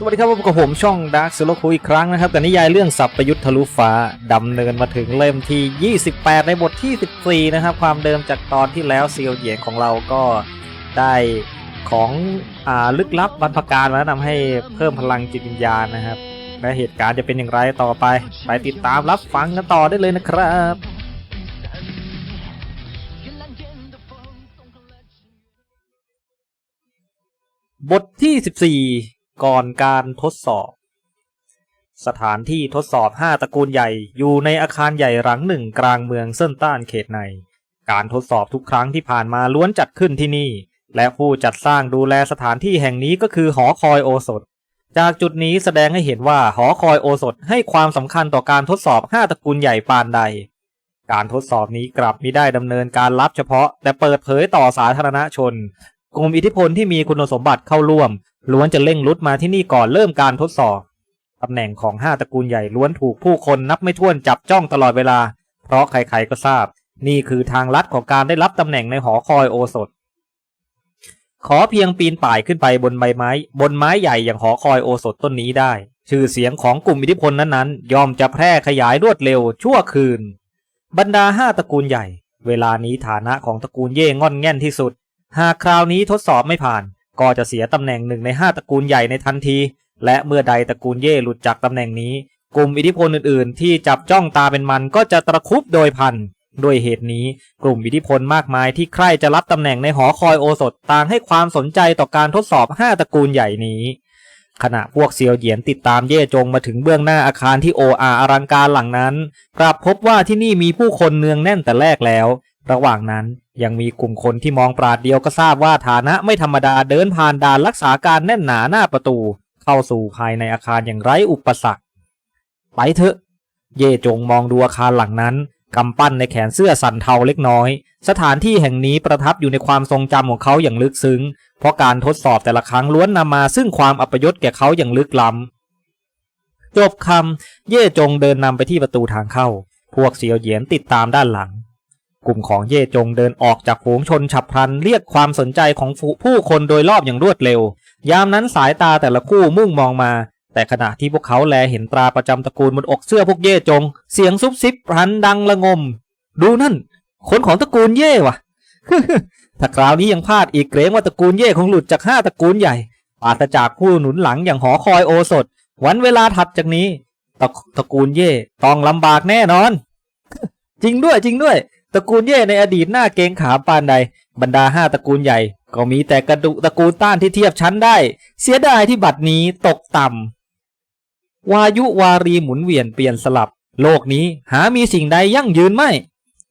สวัสดีครับพบกับผมช่องดาร์ค o โลคุอีกครั้งนะครับกับนิยายเรื่องสัพประยุทธ์ทะลุฟ้าดำเนินมาถึงเล่มที่ 28 ในบทที่ 14 นะครับ ความเดิมจากตอนที่แล้วเซียวเหยียนของเราก็ได้ของอ่าลึกลับบรรพการมาแล้วทำให้เพิ่มพลังจิตวิญญาณนะครับ และเหตุการณ์จะเป็นอย่างไรต่อไป ไปติดตามรับฟังกันต่อได้เลยนะครับบทที่ 14 ก่อนการทดสอบ สถานที่ทดสอบ 5 ตระกูลใหญ่อยู่ในอาคารใหญ่หลังหนึ่งกลางเมืองเซินต้านเขตใน การทดสอบทุกครั้งที่ผ่านมาล้วนจัดขึ้นที่นี่ และผู้จัดสร้างดูแลสถานที่แห่งนี้ก็คือหอคอยโอสถ จากจุดนี้แสดงให้เห็นว่าหอคอยโอสถให้ความสำคัญต่อการทดสอบ 5 ตระกูลใหญ่ปานใดการทดสอบนี้กลับไมิได้ดำเนินการลับเฉพาะ แต่เปิดเผยต่อสาธารณชน กลุ่มอิทธิพลที่มีคุณสมบัติเข้าร่วม ล้วนจะเร่งรุดมาที่นี่ก่อนเริ่มการทดสอบตำแหน่งของห้าตระกูลใหญ่ล้วนถูกผู้คนนับไม่ถ้วนจับจ้องตลอดเวลา เพราะใครๆก็ทราบ นี่คือทางลัดของการได้รับตำแหน่งในหอคอยโอสถ ขอเพียงปีนป่ายขึ้นไปบนใบไม้ บนไม้ใหญ่อย่างหอคอยโอสถต้นนี้ได้ ชื่อเสียงของกลุ่มอิทธิพลนั้นๆย่อมจะแพร่ขยายรวดเร็วชั่วคืน บรรดาห้าตระกูลใหญ่ เวลานี้ฐานะของตระกูลเย่งอนแง่นที่สุด หากคราวนี้ทดสอบไม่ผ่าน ก็จะเสียตำแหน่งหนึ่งในห้าตระกูลใหญ่ในทันที และเมื่อใดตระกูลเย่หลุดจากตำแหน่งนี้ กลุ่มอิทธิพลอื่นๆ ที่จับจ้องตาเป็นมันก็จะตะคุบโดยพันด้วยเหตุนี้กลุ่มอิทธิพลมากมายที่ใคร่จะรับตำแหน่งในหอคอยโอสถต่างให้ความสนใจต่อการทดสอบห้าตระกูลใหญ่นี้ ขณะพวกเซียวเหยียนติดตามเย่จงมาถึงเบื้องหน้าอาคารที่โออาอลังการหลังนั้น กลับพบว่าที่นี่มีผู้คนเนืองแน่นแต่แรกแล้ว ระหว่างนั้น ยังมีกลุ่มคนที่มองปราดเดียวก็ทราบว่าฐานะไม่ธรรมดาเดินผ่านด่านรักษาการแน่นหนาหน้าประตู เข้าสู่ภายในอาคารอย่างไร้อุปสรรค ไปเถอะ เย่จงมองดูอาคารหลังนั้นกำปั้นในแขนเสื้อสั่นเทาเล็กน้อย สถานที่แห่งนี้ประทับอยู่ในความทรงจำของเขาอย่างลึกซึ้ง เพราะการทดสอบแต่ละครั้งล้วนนำมาซึ่งความอัปยศแก่เขาอย่างลึกล้ำจบคำเย่จงเดินนำไปที่ประตูทางเข้า พวกเสียวเหยียนติดตามด้านหลัง กลุ่มของเย่จงเดินออกจากฝูงชนฉับพลันเรียกความสนใจของผู้คนโดยรอบอย่างรวดเร็ว ยามนั้นสายตาแต่ละคู่มุ่งมองมา แต่ขณะที่พวกเขาแลเห็นตราประจำตระกูลบนอกเสื้อพวกเย่จง เสียงซุบซิบพันดังละงม ดูนั่น คนของตระกูลเย่ว่ะถ้าคราวนี้ยังพลาดอีกเกรงว่าตระกูลเย่คงหลุดจากห้าตระกูลใหญ่ปราศจากผู้หนุนหลังอย่างหอคอยโอสถ วันเวลาถัดจากนี้ตระตระกูลเย่ต้องลำบากแน่นอน จริงด้วยจริงด้วย ตระกูลเย่ในอดีตหน้าเกงขาปานใด บรรดาห้าตระกูลใหญ่ ก็มีแต่กระดุตระกูลต้านที่เทียบชั้นได้ เสียดายที่บัดนี้ตกต่ำวายุวารีหมุนเวียนเปลี่ยนสลับ โลกนี้หามีสิ่งใดยั่งยืนไม่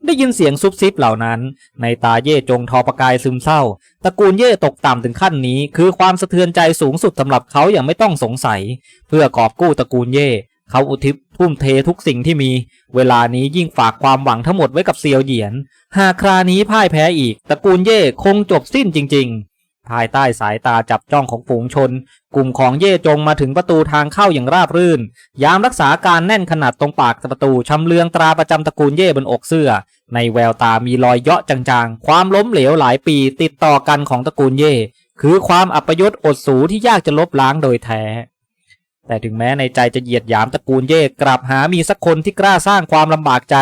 ได้ยินเสียงซุบซิบเหล่านั้น ในตาเย่จงทอประกายซึมเศร้า ตระกูลเย่ตกต่ำถึงขั้นนี้ คือความสะเทือนใจสูงสุดสำหรับเขาอย่างไม่ต้องสงสัย เพื่อกอบกู้ตระกูลเย่ เขาอุทิศทุ่มเททุกสิ่งที่มี เวลานี้ยิ่งฝากความหวังทั้งหมดไว้กับเซียวเหยียน หากครานี้พ่ายแพ้อีก ตระกูลเย่คงจบสิ้นจริง ๆ ภายใต้สายตาจับจ้องของฝูงชน กลุ่มของเย่จงมาถึงประตูทางเข้าอย่างราบรื่น ยามรักษาการแน่นขนาดตรงปากประตูชำเลืองตราประจำตระกูลเย่บนอกเสื้อ ในแววตามีรอยเยาะจางๆ ความล้มเหลวหลายปีติดต่อกันของตระกูลเย่คือความอัปยศอดสูที่ยากจะลบล้างโดยแท้ แต่ถึงแม้ในใจจะเหยียดหยามตระกูลเย่กลับหามีสักคนที่กล้าสร้างความลำบากใจ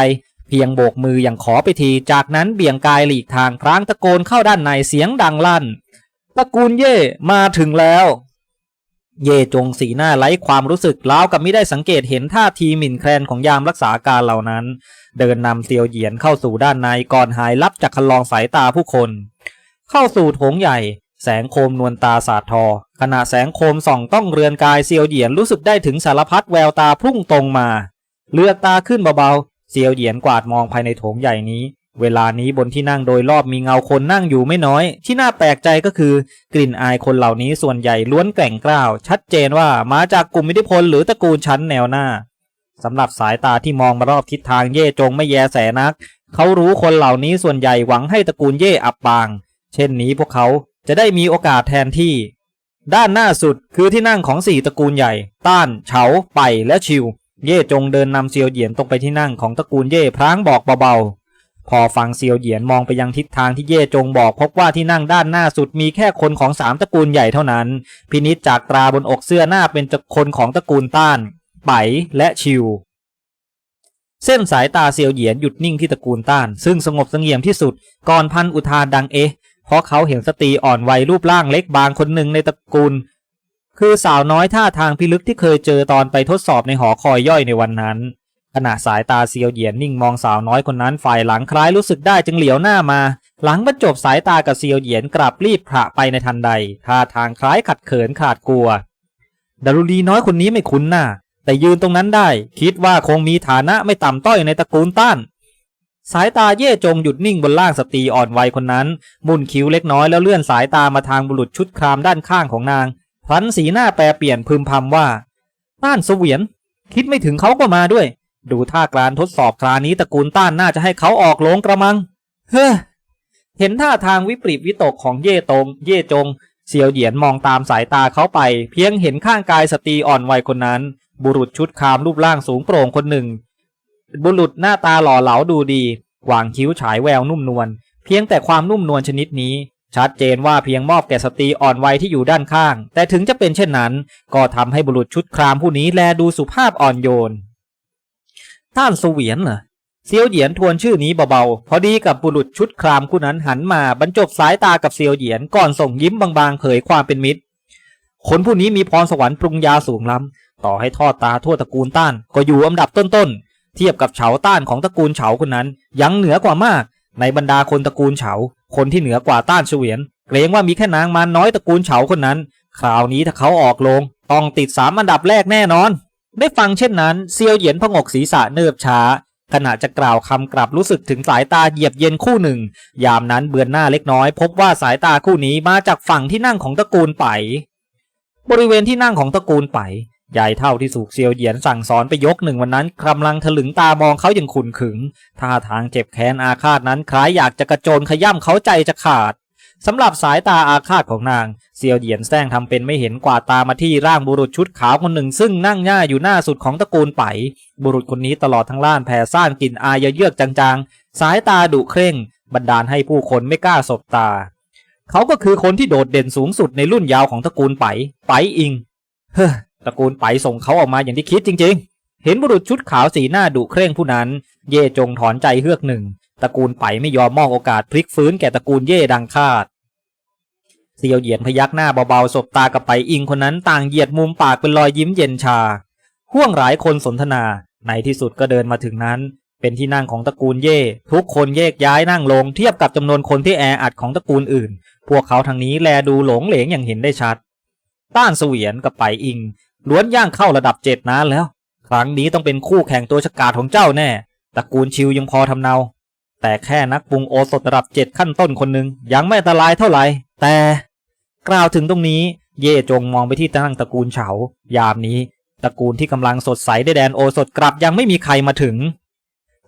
เพียงโบกมืออย่างขอไปที จากนั้นเบี่ยงกายหลีกทางพรางตะโกนเข้าด้านในเสียงดังลั่นตระกูลเย่มาถึงแล้ว เย่จงสีหน้าไร้ความรู้สึกล้าวกับไม่ได้สังเกตเห็นท่าทีหมิ่นแคลนของยามรักษาการเหล่านั้น เดินนำเซียวเหยียนเข้าสู่ด้านในก่อนหายลับจากคันลองสายตาผู้คน เข้าสู่โถงใหญ่ แสงโคมนวลตาสาดทอ ขณะแสงโคมส่องต้องเรือนกายเซียวเหยียนรู้สึกได้ถึงสารพัดแววตาพุ่งตรงมา เลือกตาขึ้นเบาๆเซียวเหยียนกวาดมองภายในโถงใหญ่นี้ เวลานี้บนที่นั่งโดยรอบมีเงาคนนั่งอยู่ไม่น้อย ที่น่าแปลกใจก็คือ กลิ่นอายคนเหล่านี้ส่วนใหญ่ล้วนแกร่งกล้าว ชัดเจนว่ามาจากกลุ่มอิทธิพลหรือตระกูลชั้นแนวหน้าสำหรับสายตาที่มองมารอบทิศทางเย่จงไม่แยแสนัก เขารู้คนเหล่านี้ส่วนใหญ่หวังให้ตระกูลเย่อับปาง เช่นนี้พวกเขา จะได้มีโอกาสแทนที่ ด้านหน้าสุดคือที่นั่งของสี่ตระกูลใหญ่ ต้าน เฉา ไปและชิว เย่จงเดินนำเซียวเหยียนตรงไปที่นั่งของตระกูลเย่พรางบอกเบาๆ พอฟังเซียวเหยียนมองไปยังทิศทางที่เย่จงบอก พบว่าที่นั่งด้านหน้าสุดมีแค่คนของสามตระกูลใหญ่เท่านั้น พินิจจากตราบนอกเสื้อหน้าเป็นคนของตระกูลต้าน ไปและชิวเส้นสายตาเซียวเหยียนหยุดนิ่งที่ตระกูลต้าน ซึ่งสงบเสงี่ยมที่สุดก่อนพันอุทานดังเอ๊ะ เพราะเขาเห็นสตรีอ่อนวัยรูปร่างเล็กบางคนหนึ่งในตระกูล คือสาวน้อยท่าทางพิลึกที่เคยเจอตอนไปทดสอบในหอคอยย่อยในวันนั้น ขณะสายตาเซียวเหยียนนิ่งมองสาวน้อยคนนั้นฝ่ายหลังคล้ายรู้สึกได้จึงเหลียวหน้ามา หลังบรรจบสายตากับเซียวเหยียนกลับรีบพระไปในทันใดท่าทางคล้ายขัดเขินขาดกลัวดารุลีน้อยคนนี้ไม่คุ้นหน้าแต่ยืนตรงนั้นได้ คิดว่าคงมีฐานะไม่ต่ำต้อยในตระกูลต้าน สายตาเย่จงหยุดนิ่งบนล่างสตรีอ่อนวัยคนนั้นมุนคิ้วเล็กน้อยแล้วเลื่อนสายตามาทางบุรุษชุดครามด้านข้างของนางพลันสีหน้าแปรเปลี่ยนพึมพำว่าต้านเสวียน คิดไม่ถึงเขาก็มาด้วย ดูท่าการทดสอบครานี้ตระกูลต้านน่าจะให้เขาออกลงกระมัง เฮ้อเห็นท่าทางวิปริตวิตกของเย่ตง เย่จงเซียวเหยียนมองตามสายตาเขาไป เพียงเห็นข้างกายสตรีอ่อนวัยคนนั้น บุรุษชุดคามรูปร่างสูงโปร่งคนหนึ่ง บุรุษหน้าตาหล่อเหลาดูดีหว่างคิ้วฉายแววนุ่มนวลเพียงแต่ความนุ่มนวลชนิดนี้ ชัดเจนว่าเพียงมอบแก่สตรีอ่อนวัยที่อยู่ด้านข้าง แต่ถึงจะเป็นเช่นนั้น ก็ทำให้บุรุษชุดครามผู้นี้แลดูสุภาพอ่อนโยน ท่านเสวียนเหรอเซียวเหยียนทวนชื่อนี้เบาๆ พอดีกับบุรุษชุดครามคู่นั้นหันมาบรรจบสายตากับเซียวเหยียนก่อนส่งยิ้มบางๆเผยความเป็นมิตร คนผู้นี้มีพรสวรรค์ปรุงยาสูงล้ำ ต่อให้ทอดตาทั่วตระกูลต้าน ก็อยู่อันดับต้นๆ เทียบกับเฉาต้านของตระกูลเฉาคนนั้น ยังเหนือกว่ามาก ในบรรดาคนตระกูลเฉา คนที่เหนือกว่าต้านเฉวียน เกรงว่ามีแค่นางมารน้อยตระกูลเฉาคนนั้น คราวนี้ถ้าเขาออกลง ต้องติดสามอันดับแรกแน่นอน ได้ฟังเช่นนั้นเซียวเหยียนพงกศีรษะเนิบช้าขณะจะกล่าวคำกลับรู้สึกถึงสายตาเหยียบเย็นคู่หนึ่ง ยามนั้นเบือนหน้าเล็กน้อย พบว่าสายตาคู่นี้มาจากฝั่งที่นั่งของตระกูลไป บริเวณที่นั่งของตระกูลไป ใหญ่เท่าที่สูกเซียวเหยียนสั่งสอนไปยกหนึ่งวันนั้นกำลังถลึงตามองเขาอย่างขุนขึงท่าทางเจ็บแค้นอาฆาตนั้นคล้ายอยากจะกระโจนขย่ำเขาใจจะขาดสำหรับสายตาอาฆาตของนางเซียวเหยียนแซงทำเป็นไม่เห็นกวาดตามาที่ร่างบุรุษชุดขาวคนหนึ่ง ซึ่งนั่งหน้าอยู่หน้าสุดของตระกูลไป บุรุษคนนี้ตลอดทั้งล้านแผ่ซ่านกลิ่นอายเยือกจางๆ สายตาดุเคร่ง บันดาลให้ผู้คนไม่กล้าสบตา เขาก็คือคนที่โดดเด่นสูงสุดในรุ่นยาวของตระกูลไป ไปอิง เฮ้อ ตระกูลไปส่งเขาออกมาอย่างที่คิดจริง ๆ เห็นบุรุษชุดขาวสีหน้าดุเคร่งผู้นั้น เย่จงถอนใจเฮือกหนึ่ง ตระกูลไปไม่ยอมมอบโอกาสพลิกฟื้นแก่ตระกูลเย่ดังคาดเซียวเหยียนพยักหน้าเบาๆสบตากับไปอิงคนนั้นต่างเหยียดมุมปากเป็นรอยยิ้มเย็นชา ห่วงหลายคนสนทนา ในที่สุดก็เดินมาถึงนั้น เป็นที่นั่งของตระกูลเย่ ทุกคนแยกย้ายนั่งลงเทียบกับจำนวนคนที่แออัดของตระกูลอื่น พวกเขาทางนี้แลดูหลงเหลงอย่างเห็นได้ชัด ต้านเสวียนกับไปอิง ล้วนย่างเข้าระดับเจ็ดนานแล้ว ครั้งนี้ต้องเป็นคู่แข่งตัวฉกาจของเจ้าแน่ตระกูลชิวยังพอทำเนา แต่แค่นักปรุงโอสถระดับเจ็ดขั้นต้นคนหนึ่งยังไม่อันตรายเท่าไหร่แต่กล่าวถึงตรงนี้ เย่จงมองไปที่ตั้งตระกูลเฉายามนี้ตระกูลที่กำลังสดใสได้แดนโอสถกลับยังไม่มีใครมาถึง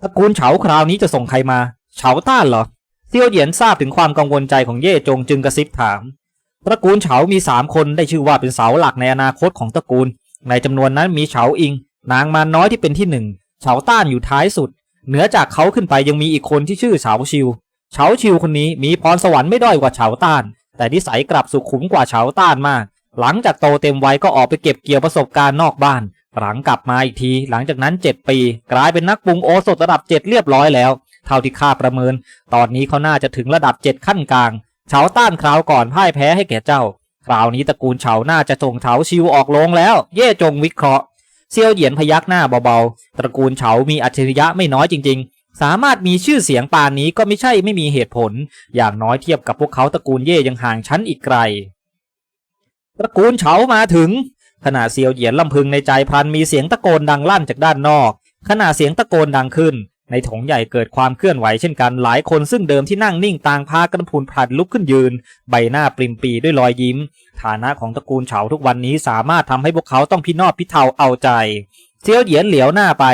ตระกูลเฉาคราวนี้จะส่งใครมา เฉาต้านเหรอเซียวเหยียนทราบถึงความกังวลใจของเย่จงจึงกระซิบถาม ตระกูลเฉามีสามคนได้ชื่อว่าเป็นเสาหลักในอนาคตของตระกูล ในจำนวนนั้นมีเฉาอิง นางมารน้อยที่เป็นที่หนึ่งเฉาต้านอยู่ท้ายสุด เหนือจากเขาขึ้นไปยังมีอีกคนที่ชื่อเฉาชิว เฉาชิวคนนี้มีพรสวรรค์ไม่ด้อยกว่าเฉาต้าน แต่นิสัยกลับสุขุมกว่าเฉาต้านมาก หลังจากโตเต็มวัยก็ออกไปเก็บเกี่ยวประสบการณ์นอกบ้าน หลังกลับมาอีกที หลังจากนั้น 7 ปี กลายเป็นนักปรุงโอสถระดับ 7 เรียบร้อยแล้ว เท่าที่ข้าประเมิน ตอนนี้เขาน่าจะถึงระดับ 7 ขั้นกลาง เฉาต้านคราวก่อนพ่ายแพ้ให้แก่เจ้า คราวนี้ตระกูลเฉาน่าจะส่งเฉาชิวออกโรงแล้ว เย่จงวิเคราะห์เซียวเหยียนพยักหน้าเบาๆ ตระกูลเฉามีอัจฉริยะไม่น้อยจริง ๆ สามารถมีชื่อเสียงปานนี้ก็ไม่ใช่ไม่มีเหตุผล อย่างน้อยเทียบกับพวกเขาตระกูลเย่ยังห่างชั้นอีกไกล ตระกูลเฉามาถึง ขณะเซียวเหยียนลำพึงในใจพลันมีเสียงตะโกนดังลั่นจากด้านนอก ขณะเสียงตะโกนดังขึ้น ในถงใหญ่เกิดความเคลื่อนไหวเช่นกันหลายคนซึ่งเดิมที่นั่งนิ่งต่างพากันพูนพลันลุกขึ้นยืน ใบหน้าปริมปีด้วยรอยยิ้ม ฐานะของตระกูลเฉาทุกวันนี้สามารถทำให้พวกเขาต้องพินอบพิเทาเอาใจเซียวเหยียนเหลียวหน้าไป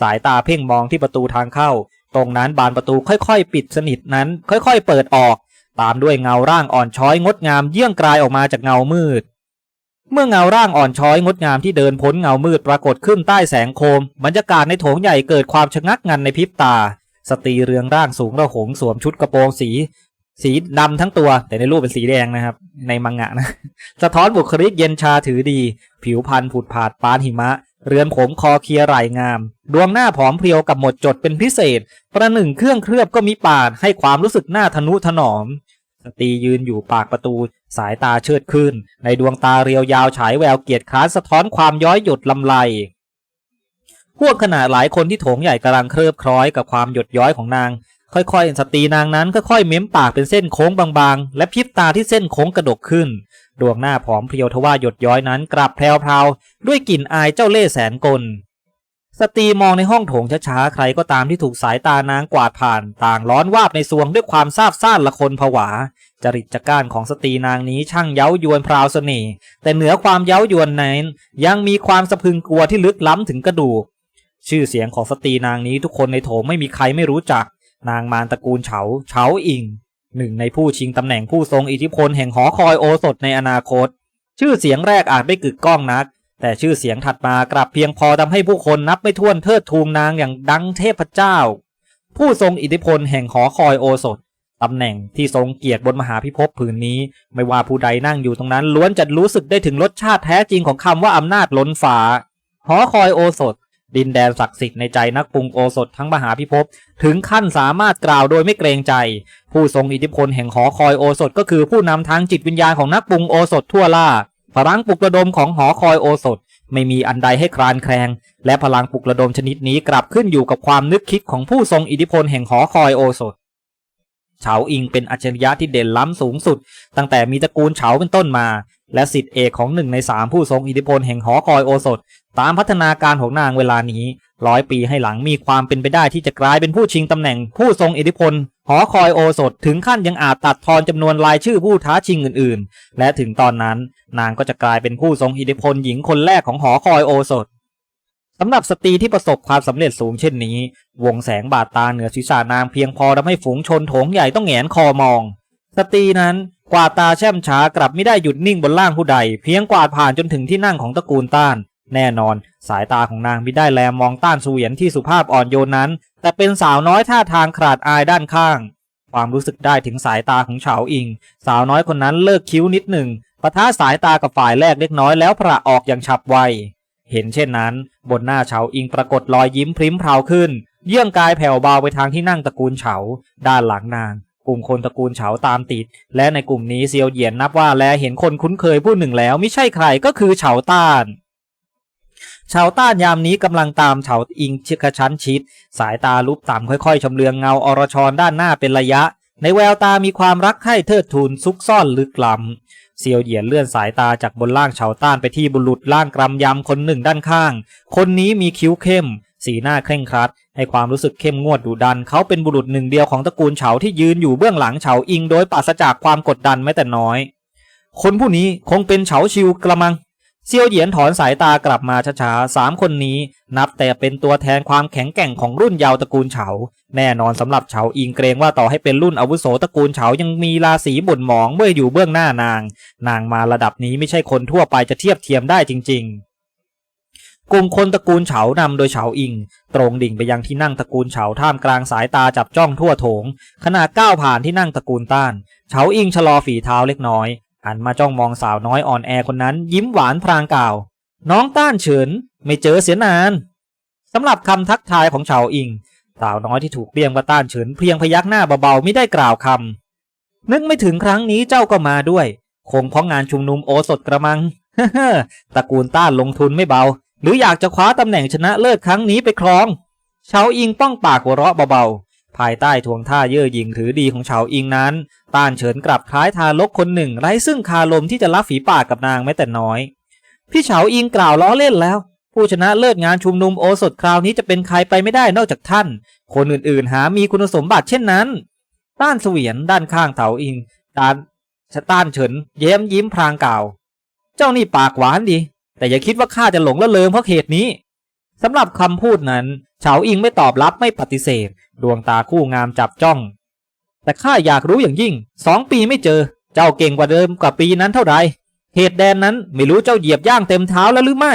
สายตาเพ่งมองที่ประตูทางเข้า ตรงนั้นบานประตูค่อยๆ ปิดสนิทนั้น ค่อยๆ เปิดออก ตามด้วยเงาร่างอ่อนช้อยงดงามเยี่ยงกลายออกมาจากเงามืด เมื่อเงาร่างอ่อนช้อยงดงามที่เดินพ้นเงามืดปรากฏขึ้นใต้แสงโคม บรรยากาศในโถงใหญ่เกิดความชะงักงันในพริบตา สตรีเรืองร่างสูงระหงสวมชุดกระโปรงสี สีดำทั้งตัว แต่ในรูปเป็นสีแดงนะครับ ในมังงะนะ สะท้อนบุคลิกเย็นชาถือดี ผิวพรรณผุดผาดปานหิมะ เรือนผมคอเคลียร์ไหลงาม ดวงหน้าผอมเพรียวกับหมดจดเป็นพิเศษ ประหนึ่งเครื่องเคลือบก็มีปาดให้ความรู้สึกหน้าทนุถนอม สตรียืนอยู่ปากประตูสายตาเชิดขึ้น ในดวงตาเรียวยาวฉายแววเกียรติค้านสะท้อนความย้อยหยดลำไรพวกขนาดหลายคนที่โถงใหญ่กำลังเคลิบคล้อยกับความหยดย้อยของนาง ค่อยๆสตรีนางนั้นค่อยๆเม้มปากเป็นเส้นโค้งบางๆ และพริบตาที่เส้นโค้งกระดกขึ้น ดวงหน้าผอมเพรียวทว่าหยดย้อยนั้นกลับแพรวๆด้วยกลิ่นอายเจ้าเล่ห์แสนกล สตรีมองในห้องโถงช้าๆ ใครก็ตามที่ถูกสายตานางกวาดผ่าน ต่างร้อนวาบในสวงด้วยความซาบซ่านละคนผวา จริตจักร้านของสตรีนางนี้ช่างเย้ายวนพราวเสน่ห์แต่เหนือความเย้ายวนนั้นยังมีความสะพึงกลัวที่ลึกล้ำถึงกระดูก ชื่อเสียงของสตรีนางนี้ทุกคนในโถงไม่มีใครไม่รู้จัก นางมารตระกูลเฉาเฉาอิงหนึ่งในผู้ชิงตำแหน่งผู้ทรงอิทธิพลแห่งหอคอยโอสถในอนาคต ชื่อเสียงแรกอาจไม่กึกก้องนัก แต่ชื่อเสียงถัดมากลับเพียงพอทำให้ผู้คนนับไม่ถ้วนเทิดทูนนางอย่างดังเทพเจ้า ผู้ทรงอิทธิพลแห่งหอคอยโอสถตำแหน่งที่ทรงเกียรติบนมหาพิภพผืนนี้ ไม่ว่าผู้ใดนั่งอยู่ตรงนั้น ล้วนจะรู้สึกได้ถึงรสชาติแท้จริงของคำว่าอำนาจล้นฟ้า หอคอยโอสถ ดินแดนศักดิ์สิทธิ์ในใจนักปรุงโอสถทั้งมหาพิภพถึงขั้นสามารถกล่าวโดยไม่เกรงใจ ผู้ทรงอิทธิพลแห่งหอคอยโอสถก็คือผู้นำทางจิตวิญญาณของนักปรุงโอสถทั่วล่า พลังปลุกระดมของหอคอยโอสถไม่มีอันใดให้คลานแคลง และพลังปลุกระดมชนิดนี้กลับขึ้นอยู่กับความนึกคิดของผู้ทรงอิทธิพลแห่งหอคอยโอสถเฉาอิงเป็นอัจฉริยะที่เด่นล้ำสูงสุด ตั้งแต่มีตระกูลเฉาเป็นต้นมา และสิทธิเอกของหนึ่งในสามผู้ทรงอิทธิพลแห่งหอคอยโอสถ ตามพัฒนาการของนางเวลานี้ร้อยปีให้หลังมีความเป็นไปได้ที่จะกลายเป็นผู้ชิงตำแหน่งผู้ทรงอิทธิพล หอคอยโอสถถึงขั้นยังอาจตัดทอนจำนวนรายชื่อผู้ท้าชิงอื่นๆ และถึงตอนนั้นนางก็จะกลายเป็นผู้ทรงอิทธิพลหญิงคนแรกของหอคอยโอสถสำหรับสตรีที่ประสบความสำเร็จสูงเช่นนี้ วงแสงบาดตาเหนือศีรษะนางเพียงพอทำให้ฝูงชนโถงใหญ่ต้องแหงนคอมอง สตรีนั้นกวาดตาแช่มช้ากลับไม่ได้หยุดนิ่งบนล่างผู้ใด เพียงกวาดผ่านจนถึงที่นั่งของตระกูลต้าน แน่นอน สายตาของนางม่ได้แลมองต้านเสวียนที่สุภาพอ่อนโยนนั้น แต่เป็นสาวน้อยท่าทางขาดอายด้านข้าง ความรู้สึกได้ถึงสายตาของเฉาอิง สาวน้อยคนนั้นเลิกคิ้วนิดหนึ่งปะทะสายตากับฝ่ายแรกเล็กน้อยแล้วพระออกอย่างฉับไว เห็นเช่นนั้น บนหน้าเฉาอิงปรากฏรอยยิ้มพริ้มเพราขึ้น เยื่องกายแผ่วเบาไปทางที่นั่งตระกูลเฉา ด้านหลังนาง กลุ่มคนตระกูลเฉาตามติด และในกลุ่มนี้เซียวเหยียนนับว่าแลเห็นคนคุ้นเคยผู้หนึ่งแล้วไม่ใช่ใครก็คือเฉาต้าน เฉาต้านยามนี้กำลังตามเฉาอิงชิกชั้นชิด สายตาลุบต่ำค่อยๆชำเลืองเงาอรชรด้านหน้าเป็นระยะ ในแววตามีความรักใคร่เทิดทูนซุกซ่อนลึกล้ำเซียวเหยียนเลื่อนสายตาจากบนล่างเฉาต้านไปที่บุรุษล่างกรำยำคนหนึ่งด้านข้าง คนนี้มีคิ้วเข้ม สีหน้าเคร่งครัด ให้ความรู้สึกเข้มงวดดุดัน เขาเป็นบุรุษหนึ่งเดียวของตระกูลเฉาที่ยืนอยู่เบื้องหลังเฉาอิงโดยปราศจากความกดดันแม้แต่น้อย คนผู้นี้คงเป็นเฉาชิวกระมัง เซียวเหยียนถอนสายตากลับมาช้าๆสามคนนี้นับแต่เป็นตัวแทนความแข็งแกร่งของรุ่นยาวตระกูลเฉา แน่นอนสำหรับเฉาอิงเกรงว่าต่อให้เป็นรุ่นอาวุโสตระกูลเฉายังมีราศีบ่นหมองเมื่ออยู่เบื้องหน้านาง นางมาระดับนี้ไม่ใช่คนทั่วไปจะเทียบเทียมได้จริง ๆกลุ่มคนตระกูลเฉานำโดยเฉาอิง ตรงดิ่งไปยังที่นั่งตระกูลเฉาท่ามกลางสายตาจับจ้องทั่วโถงขณะก้าวผ่านที่นั่งตระกูลต้านเฉาอิงชะลอฝีเท้าเล็กน้อย หันมาจ้องมองสาวน้อยอ่อนแอคนนั้นยิ้มหวานพรางกล่าว น้องต้านเฉินไม่เจอเสียนานสำหรับคำทักทายของเฉาอิง สาวน้อยที่ถูกเรียกว่าต้านเฉินเพียงพยักหน้าเบาๆไม่ได้กล่าวคำนึกไม่ถึงครั้งนี้เจ้าก็มาด้วย คงเพราะงานชุมนุมโอสถกระมังตระกูลต้านลงทุนไม่เบา หรืออยากจะคว้าตำแหน่งชนะเลิศครั้งนี้ไปครองเฉาอิงป้องปากหัวเราะเบาๆ ภายใต้ทวงท่าเย่อหยิ่งถือดีของเฉาอิงนั้น ต้านเฉินกลับคล้ายทารกคนหนึ่งไร้ซึ่งคาลมที่จะรับฝีปากกับนางแม้แต่น้อย พี่เฉาอิงกล่าวล้อเล่นแล้ว ผู้ชนะเลิศงานชุมนุมโอสถคราวนี้จะเป็นใครไปไม่ได้นอกจากท่าน คนอื่นๆ หามีคุณสมบัติเช่นนั้น ต้านเสวียนด้านข้างเถาอิงต้านชะต้านเฉินเย้มยิ้มพรางกล่าว เจ้านี่ปากหวานดี แต่อย่าคิดว่าข้าจะหลงละเลงเพราะเหตุนี้สำหรับคำพูดนั้นเฉาอิงไม่ตอบรับไม่ปฏิเสธ ดวงตาคู่งามจับจ้อง แต่ข้าอยากรู้อย่างยิ่งสองปีไม่เจอ เจ้าเก่งกว่าเดิมกว่าปีนั้นเท่าไหร่เหตุแดนนั้นไม่รู้เจ้าเหยียบย่างเต็มเท้าแล้วหรือไม่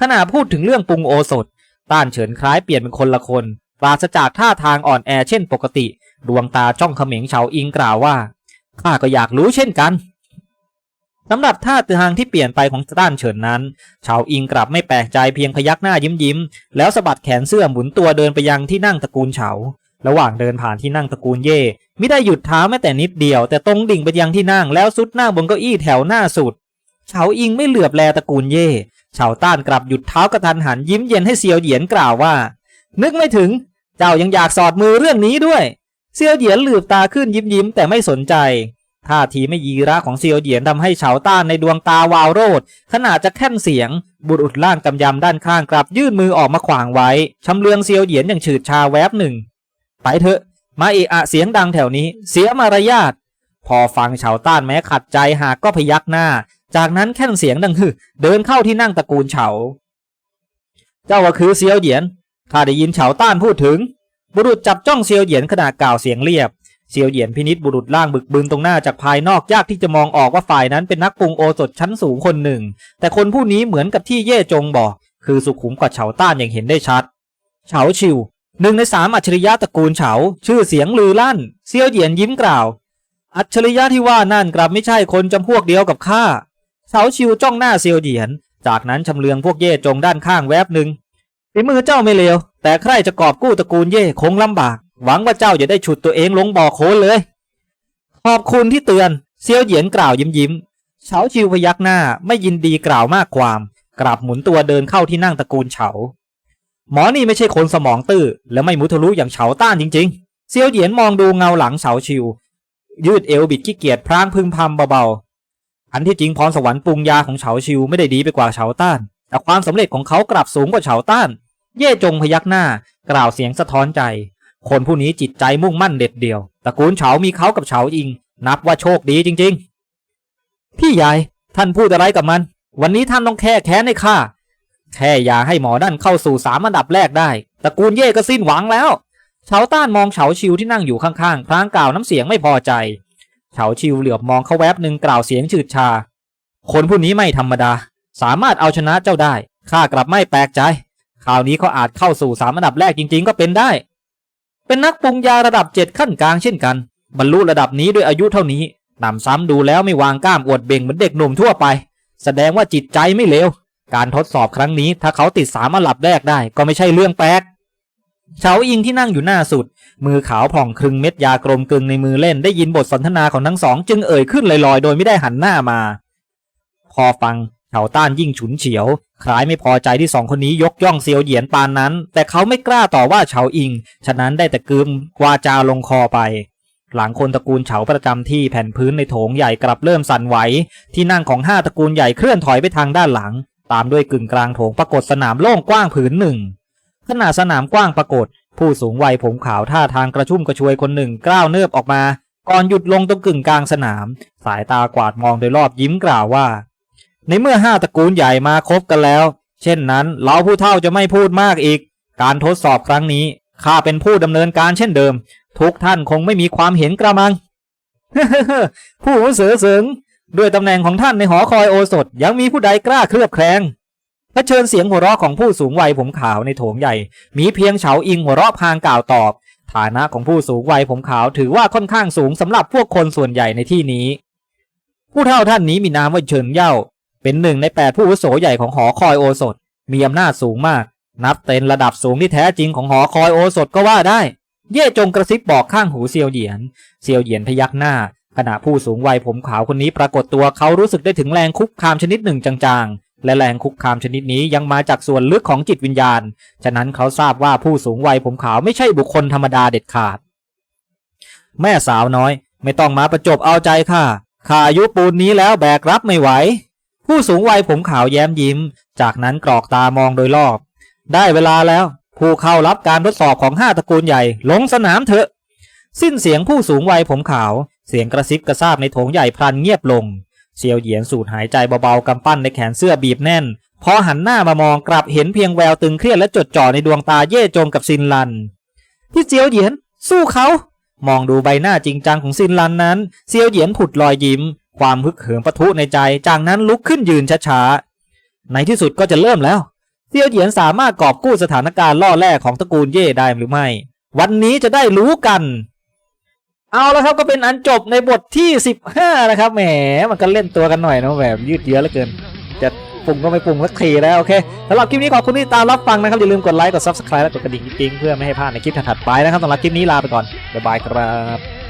ขณะพูดถึงเรื่องปรุงโอสถ ต้านเฉินคล้ายเปลี่ยนเป็นคนละคนปราศจากท่าทางอ่อนแอเช่นปกติ ดวงตาจ้องเขม็งเฉาอิงกล่าวว่าข้าก็อยากรู้เช่นกัน สำหรับท่าทางที่เปลี่ยนไปของต้านเฉินนั้นเฉาอิงกลับไม่แปลกใจเพียงพยักหน้ายิ้มยิ้ม แล้วสะบัดแขนเสื้อหมุนตัวเดินไปยังที่นั่งตระกูลเฉา ระหว่างเดินผ่านที่นั่งตระกูลเย่ไม่ได้หยุดเท้าแม้แต่นิดเดียว แต่ตรงดิ่งไปยังที่นั่งแล้วซุดหน้าบนเก้าอี้แถวหน้าสุดเฉาอิงไม่เหลือบแลตระกูลเย่เฉาต้านกลับหยุดเท้ากระทันหันยิ้มเย็นให้เซียวเหยียนกล่าวว่า นึกไม่ถึง เจ้ายังอยากสอดมือเรื่องนี้ด้วย เซียวเหยียนเหลือบตาขึ้นยิ้มยิ้มแต่ไม่สนใจ ท่าทีไม่ยีระของเซียวเหยียนทำให้เฉาต้านในดวงตาวาวโรดขณะจะแค่นเสียง บุรุษร่างกำยำด้านข้างกลับยื่นมือออกมาขวางไว้ชำเลืองเซียวเหยียนอย่างฉืดชาแวบหนึ่ง ไปเถอะ มาเอะอะเสียงดังแถวนี้ เสียมารยาทพอฟังเฉาต้านแม้ขัดใจหากก็พยักหน้า จากนั้นแค่นเสียงดังฮึเดินเข้าที่นั่งตระกูลเฉา เจ้าก็คือเซียวเหยียนข้าได้ยินเฉาต้านพูดถึง บุรุษจับจ้องเซียวเหยียนขณะกล่าวเสียงเรียบ เซียวเหยียนพินิษบุรุษร่างบึกบึนตรงหน้าจากภายนอกยากที่จะมองออกว่าฝ่ายนั้นเป็นนักปรุงโอสถชั้นสูงคนหนึ่ง แต่คนผู้นี้เหมือนกับที่เย่จงบอก คือสุขุมกว่าเฉาต้านอย่างเห็นได้ชัด เฉาชิวหนึ่งในสามอัจฉริยะตระกูลเฉา ชื่อเสียงลือลั่น เซียวเหยียนยิ้มกล่าว อัจฉริยะที่ว่านั่นกลับไม่ใช่คนจำพวกเดียวกับข้าเฉาชิวจ้องหน้าเซียวเหยียน จากนั้นชำเลืองพวกเย่จงด้านข้างแวบหนึ่งฝีมือเจ้าไม่เลวแต่ใครจะกอบกู้ตระกูลเย่คงลำบาก หวังว่าเจ้าจะได้ฉุดตัวเองลงบ่อโคลนเลย ขอบคุณที่เตือนเซียวเหยียนกล่าวยิ้มยิ้มเฉาชิวพยักหน้าไม่ยินดีกล่าวมากความ กลับหมุนตัวเดินเข้าที่นั่งตระกูลเฉา หมอนี่ไม่ใช่คนสมองตื้อและไม่มุทะลุอย่างเฉาต้านจริง ๆ เซียวเหยียนมองดูเงาหลังเฉาชิว ยืดเอวบิดขี้เกียจพรางพึมพำเบาๆ อันที่จริงพรสวรรค์ปรุงยาของเฉาชิวไม่ได้ดีไปกว่าเฉาต้าน แต่ความสำเร็จของเขากลับสูงกว่าเฉาต้าน เย่จงพยักหน้ากล่าวเสียงสะท้อนใจ คนผู้นี้จิตใจมุ่งมั่นเด็ดเดี่ยวตระกูลเฉามีเขากับเฉาอิง นับว่าโชคดีจริง ๆ พี่ใหญ่ท่านพูดอะไรกับมัน วันนี้ท่านต้องแค่แค้นให้ข้าแค่อย่าให้หมอนั่นเข้าสู่สามอันดับแรกได้ตระกูลเย่ก็สิ้นหวังแล้วเฉาต้านมองเฉาชิวที่นั่งอยู่ข้างๆพลางกล่าวน้ำเสียงไม่พอใจเฉาชิวเหลือบมองเขาแวบหนึ่งกล่าวเสียงฉืดชา คนผู้นี้ไม่ธรรมดา สามารถเอาชนะเจ้าได้ข้ากลับไม่แปลกใจคราวนี้เขาอาจเข้าสู่สามอันดับแรกจริง ๆ ก็เป็นได้ เป็นนักปรุงยาระดับเจ็ดขั้นกลางเช่นกัน บรรลุระดับนี้ด้วยอายุเท่านี้นำซ้ำดูแล้วไม่วางกล้ามอวดเบ่งเหมือนเด็กหนุ่มทั่วไป แสดงว่าจิตใจไม่เลวการทดสอบครั้งนี้ถ้าเขาติดสามอันดับแรกได้ก็ไม่ใช่เรื่องแปลกเฉาอิงที่นั่งอยู่หน้าสุด มือขาวผ่องครึงเม็ดยากลมกลึงในมือเล่นได้ยินบทสนทนาของทั้งสอง จึงเอ่ยขึ้นลอยๆ โดยไม่ได้หันหน้ามา พอฟัง เฉาต้านยิ่งฉุนเฉียว คล้ายไม่พอใจที่สองคนนี้ยกย่องเซียวเหยียนปานนั้น แต่เขาไม่กล้าต่อว่าเฉาอิง ฉะนั้นได้แต่กลืมวาจาลงคอไป หลังคนตระกูลเฉาประจำที่แผ่นพื้นในโถงใหญ่กลับเริ่มสั่นไหว ที่นั่งของห้าตระกูลใหญ่เคลื่อนถอยไปทางด้านหลัง ตามด้วยกึ่งกลางโถงปรากฏสนามโล่งกว้างผืนหนึ่งขณะสนามกว้างปรากฏ ผู้สูงวัยผมขาวท่าทางกระชุ่มกระชวยคนหนึ่งกล้าวเนิบออกมา ก่อนหยุดลงตรงกึ่งกลางสนาม สายตากวาดมองโดยรอบยิ้มกล่าวว่า ในเมื่อห้าตระกูลใหญ่มาครบกันแล้ว เช่นนั้นเราผู้เฒ่าจะไม่พูดมากอีก การทดสอบครั้งนี้ข้าเป็นผู้ดำเนินการเช่นเดิม ทุกท่านคงไม่มีความเห็นกระมัง ผู้เสือเสริงด้วยตำแหน่งของท่านในหอคอยโอสถยังมีผู้ใดกล้าเคลือบแคลงเผชิญเสียงหัวเราะของผู้สูงวัยผมขาวในโถงใหญ่ มีเพียงเฉาอิงหัวเราะพางกล่าวตอบ ฐานะของผู้สูงวัยผมขาวถือว่าค่อนข้างสูงสำหรับพวกคนส่วนใหญ่ในที่นี้ ผู้เฒ่าท่านนี้มีนามว่าเฉินเย่า เป็นหนึ่งในแปดผู้อาวุโสใหญ่ของหอคอยโอสถ มีอำนาจสูงมาก นับเป็นระดับสูงที่แท้จริงของหอคอยโอสถก็ว่าได้ เย่จงกระซิบบอกข้างหูเซียวเหยียน เซียวเหยียนพยักหน้า ขณะผู้สูงวัยผมขาวคนนี้ปรากฏตัวเขารู้สึกได้ถึงแรงคุกคามชนิดหนึ่งจางๆ และแรงคุกคามชนิดนี้ยังมาจากส่วนลึกของจิตวิญญาณ ฉะนั้นเขาทราบว่าผู้สูงวัยผมขาวไม่ใช่บุคคลธรรมดาเด็ดขาด แม่สาวน้อย ไม่ต้องมาประจบเอาใจข้าข้าอายุปูนนี้แล้วแบกรับไม่ไหว ผู้สูงวัยผมขาวแย้มยิ้ม จากนั้นกรอกตามองโดยรอบ ได้เวลาแล้ว ผู้เข้ารับการทดสอบของห้าตระกูลใหญ่ ลงสนามเถอะ สิ้นเสียงผู้สูงวัยผมขาว เสียงกระซิบกระซาบในโถงใหญ่พลันเงียบลง เซียวเหยียนสูดหายใจเบาๆกำปั้นในแขนเสื้อบีบแน่น พอหันหน้ามามองกลับเห็นเพียงแววตึงเครียดและจดจ่อในดวงตาเย่จงกับซินลัน พี่เจียวเหยียน สู้เขา มองดูใบหน้าจริงจังของซินลันนั้น เซียวเหยียนผุดรอยยิ้ม ความฮึกเหิมปะทุในใจ จากนั้นลุกขึ้นยืนช้าๆ ในที่สุดก็จะเริ่มแล้วเตียวเหยียนสามารถกอบกู้สถานการณ์ล่อแร่ของตระกูลเย่ได้หรือไม่ วันนี้จะได้รู้กัน เอาแล้วครับก็เป็นอันจบในบทที่ 15 นะครับ แหม มันก็เล่นตัวกันหน่อยนะแบบยืดเยื้อเหลือเกิน จะปรุงก็ไม่ปรุงสักทีแล้วโอเคสำหรับคลิปนี้ขอบคุณที่ตามรับฟังนะครับ อย่าลืมกดไลค์ กด subscribe และกดกระดิ่งกิ๊งเพื่อไม่ให้พลาดในคลิปถัดไปนะครับสำหรับคลิปนี้ลาไปก่อนบ๊ายบายครับ